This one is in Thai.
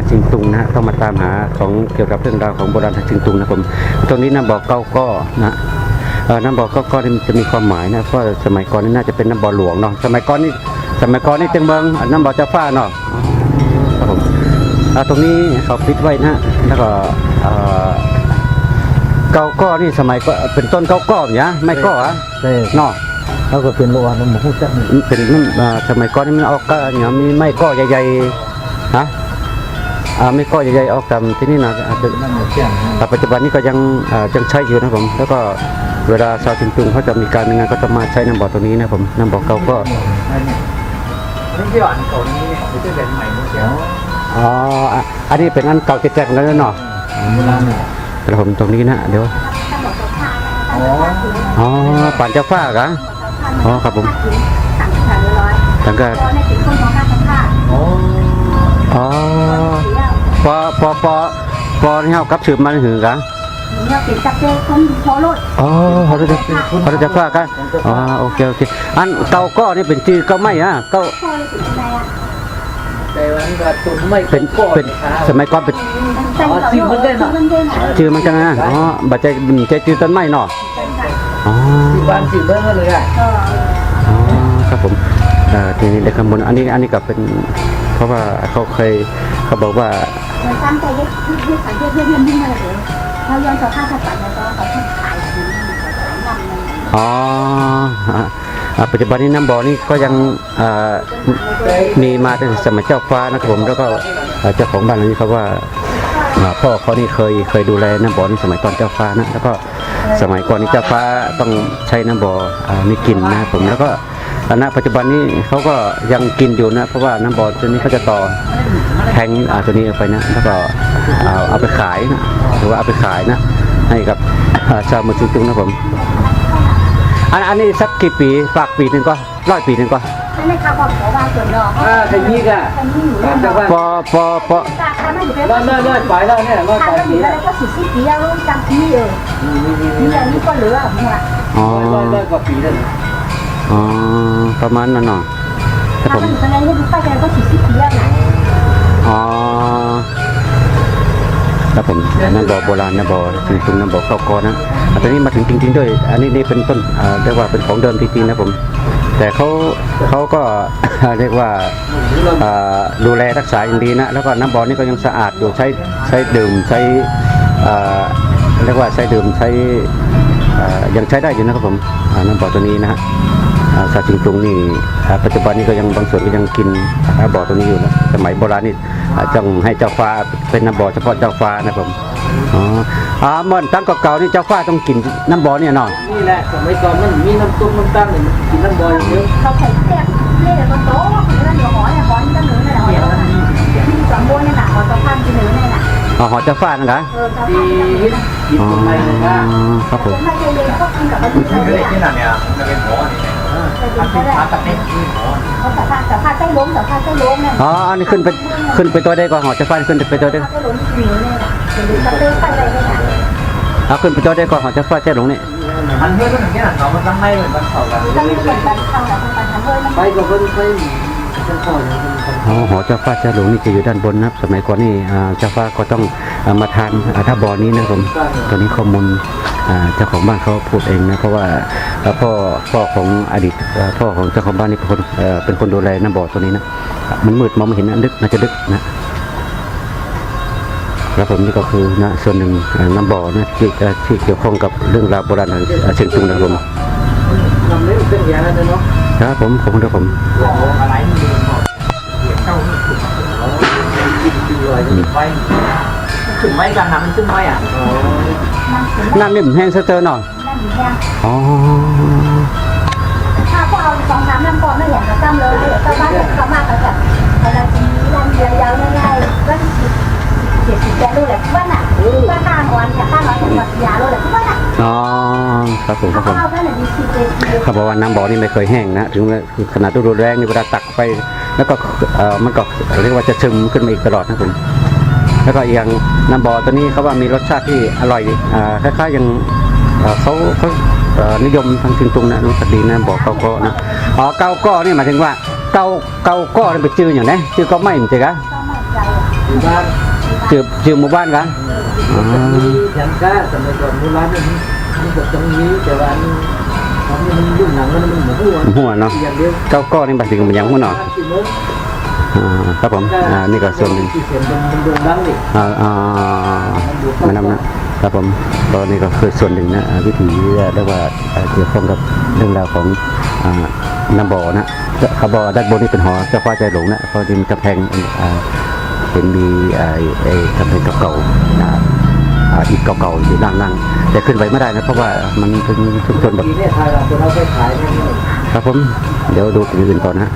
มาชิงตุงนะฮะต้องมาตามหาของเกี่ยวกับเรื่องราวของโบราณทางชิงตุงนะผมตรงนี้น้ำบ่อเก้าก้อนะเออน้ำบ่อเก้าก้อนี่มันจะมีความหมายนะเพราะสมัยก่อนนี่น่าจะเป็นน้ำบ่อหลวงเนาะสมัยก่อนนี่สมัยก่อนนี่เต็งเมืองอะน้ำบ่อเจ้าฟ้าเนาะครับผมอ่าตรงนี้เขาปิดไว้นะแล้วก็เอ่อเก้าก้อนี่สมัยก็เป็นต้นเก้าก้อเนี่ยไม่ก้ออะใช่เนาะเขาก็เป็นโลหะน้ำมันพูดจักนี่มันเป็นน้ำอ่าสมัยก่อนนี่มันออกก็เนี่ยมีไม้ก้อใหญ่ๆฮะอ่า ไม้ก้อใหญ่ๆออกตามที่นี่นะแต่ปัจจุบันนี้ก็ยังยังใช้อยู่นะผม แล้วก็เวลาชาวชิงตุงเขาจะมีการงานก็จะมาใช้น้ำบ่อตรงนี้นะผมน้ำบ่อเก่าก็นี่ที่อ่านเขานี่เนี่ยไม่ใช่เป็นใหม่เมื่อเช้าอ๋ออะอันนี้เป็นอันเก่าเจ็ดๆกันแล้วเนาะโบราณเนี่ยแต่ผมตรงนี้นะเดี๋ยวอ๋ออ๋อป่านเจ้าฟ้ากะอ๋อครับผมตั้งแต่อ๋อ อ๋อปอปอปอปอนี่เขากับสืบมันหือกะอ๋อเขาจะเขาจะฟ้ากันอ๋อโอเคโอเคอันเก่าก็นี่เป็นชื่อเก่าไม่อะเก่าแต่วันก็ตุนไม่เป็นเป็นสมัยก่อนเป็นชื่อมันกันนะอ๋อบัดใจใจชื่อต้นไม้เนาะอ๋อที่บ้านสิเบิ้งเลยอะอ๋อครับผมเอ่อทีนี้ได้คำบนอันนี้อันนี้ก็เป็นเพราะว่าเขาเคยเขาบอกว่า เขาย้อนต่อข้าสัตว์ในตอนเขาขายถึงหลายวันเลยอ๋ออะอะปัจจุบันนี้น้ำบ่อนี่ก็ยังมีมาตั้งแต่สมัยเจ้าฟ้านะครับผมแล้วก็เจ้าของบ้านนี้เขาว่าพ่อเขานี่เคยเคยดูแลน้ำบ่อนี่สมัยตอนเจ้าฟ้านะแล้วก็สมัยก่อนนี่เจ้าฟ้าต้องใช้น้ำบ่อมีกลิ่นนะผมแล้วก็ณปัจจุบันนี้เขาก็ยังกินอยู่นะเพราะว่าน้ำบ่อตัวนี้เขาจะต่อ แทงอ่าตัวนี้ออกไปนะแล้วก็เอาเอาไปขายนะหรือว่าเอาไปขายนะ ให้กับอ่าชาวเมืองชุมจุงนะครับผมอันอันนี้สักกี่ปีฝากปีหนึ่งก็ร้อยปีหนึ่งก็ไม่ได้ข่าวบอกว่าส่วนดอกอ่าแต่นี่ก็คนที่อยู่การในจะว่าปอปอปอตาคันไม่อยู่เป็นร้อยร้อยร้อยฝ่ายแล้วเนี่ยร้อยคันฝ่ายไม่อปียู่แล้วแล้วก็สิบสิบปีแล้วจำที่เออนี่นี่นี่อันนี้ก็เหลือมึงละอ๋อร้อยร้อยกว่าปีแล้วอ๋อประมาณนั้นเนาะคคัรับนผมไม่อยู่กันเลยที่ไปกันก็สิบสิบปีแล้วนะ อ๋อครับผมนั่นบ่อโบราณนะบ่อถึงตรงนั้นบ่อเก่ากอนะตอนนี้มาถึงจริง ๆ ด้วย อันนี้นี่เป็นต้นเรียกว่าเป็นของเดิมจริงๆนะผม แต่เขาเขาก็เรียกว่าดูแลรักษาอย่างดีนะ แล้วก็น้ำบ่อนี่ก็ยังสะอาดอยู่ใช้ใช้ดื่มใช้เรียกว่าใช้ดื่มใช้ยังใช้ได้อยู่นะครับผมน้ำบ่อตัวนี้นะฮะ อ่าซาจิงตุงนี่อ่าปัจจุบันนี้ก็ยังบางส่วนก็ยังกินอ่าบ่อตัวนี้อยู่นะสมัยโบราณนี่อ่าต้องให้เจ้าฟ้าเป็นน้ำบ่อเฉพาะเจ้าฟ้านะผมอ๋ออ่าเมื่อตั้งเก่าๆนี่เจ้าฟ้าต้องกินน้ำบ่อเนี่ยเนาะนี่แหละสมัยก่อนมันมีน้ำต้มน้ำตั้งเนี่ยมันกินน้ำบอยเยอะเขาแข่งแซ่บเล่นก็โต๊ะหรือว่าเหนือหอยหอยนี่ก็เหนือเลยหอยที่สองโบนี่หนักหอยสะพานที่เหนือนี่แหละอ๋อหอเจ้าฟ้านะครับเออสะที่พานที่เหนือกินอ๋อคนไทยเลยว่าครับผม ไม่ใช่เลยก็กินกับมันที่เหนือนี่แหละจะเป็นหมอนี่เขาได้พาตะเพ็ดนี่หมอเขาสะพานสะพานใต้ล้มสะพานใต้ล้มเนี่ยอ๋ออันนี้ขึ้นไปขึ้นไปตัวได้ก่อนหอเจ้าฟ้าขึ้นไปตัวได้ใต้ล้มที่เหนือนี่แหละหรือจะเป็นไปอะไรก็ได้เอาขึ้นไปตัวได้ก่อนหอเจ้าฟ้าเจ้าหลงนี่มันเพื่อนมันอย่างนี้เรามันตั้งไม่เหมือนมันเข่ากันต้องเป็นการทำแบบการทำเลยมันไปกับเพิ่นไปเป็นพ่อเนี่ยเป็น อ๋อหอเจ้าฟ้าเจ้าหลวงนี่จะอยู่ด้านบนนะครับ สมัยก่อนนี่เจ้าฟ้าก็ต้องมาทานอ่าถ้าบ่อนี้นะครับผมตัวนี้ข้อมูลเจ้าของบ้านเขาพูดเองนะเพราะว่าพ่อพ่อของอดีตพ่อของเจ้าของบ้านนี่เป็นคนเป็นคนดูแลน้ำบ่อตัวนี้นะมันมืดมองไม่เห็นนะลึกน่าจะลึกนะแล้วผมนี่ก็คือนะส่วนหนึ่งน้ำบ่อนะที่เอ่อที่เกี่ยวข้องกับเรื่องราวโบราณของเชียงตุงนะครับผมทำได้เป็นยางนั้นเนาะครับผมขอบคุณครับผม กินกินเลยไว้ถึงไว้กันนะมันขึ้นไว้อะน้ำนี่ผมแห้งเสเตอร์หน่อยนั่นแค่อ๋อถ้าพวกเราสองสามน้ำก่อนไม่เห็นกระซ้ำเลยเดี๋ยวชาวบ้านเขามากกันแบบเวลาทีนี้รันยาวๆง่ายๆก็เสียสิแกรู้แหละว่าน่ะว่าข้างวันกับข้างร้อยกับวัดยารู้แหละว่าน่ะอ๋อครับผมครับผมเขาบอกว่าน้ำบ่อนี่ไม่เคยแห้งนะ ถึงขนาดฤดูแรงนี่เวลาตักไป แล้วก็เอ่อมันก็เรียกว่าจะซึมขึ้นมาอีกตลอดนะผมแล้วก็อีกอย่างน้ำบ่อตัวนี้เขาว่ามีรสชาติที่อร่อยดีอ่าคล้ายๆอย่างเอ่อเขาเขาเอ่อนิยมทางชิงตุงนะรู้สึกดีนะบ่อเกาก้อนะอ๋อเกาก้อนี่หมายถึงว่าเกาเกาก้อนี่เป็นชื่ออย่างไรชื่อก็ไม่เหมือนกันก็ไม่ใจออยู่บ้านชื่อชื่อหมู่บ้านกันอ๋อ หัวเนาะอย่าเก้าก้อนี่บัดถึงมันยังหัวเนาะอ่าครับผมอ่านี่ก็ส่วนหนึ่งมันโด่งดังดิอ่าอ่ามันนำนะครับผมตอนนี้ก็คือส่วนหนึ่งนะวิถีเรียกว่าเกี่ยวข้องกับเรื่องราวของน้ำบ่อนะเขาบอกด้านบนนี่เป็นหอเจ้าฟ้าใจหลงนะเพราะดินกระแพงเห็นมีไอ้ไอ้กระแพงเก่าๆนะ อิฐเก่าๆอยู่ล่างๆแต่ขึ้นไปไม่ได้นะเพราะว่ามันเป็นชุมชนแบบทีนี้ทยเราตัวเราไปขายเนี่ยครับผมเดี๋ยวดูอื่นๆก่อนนะ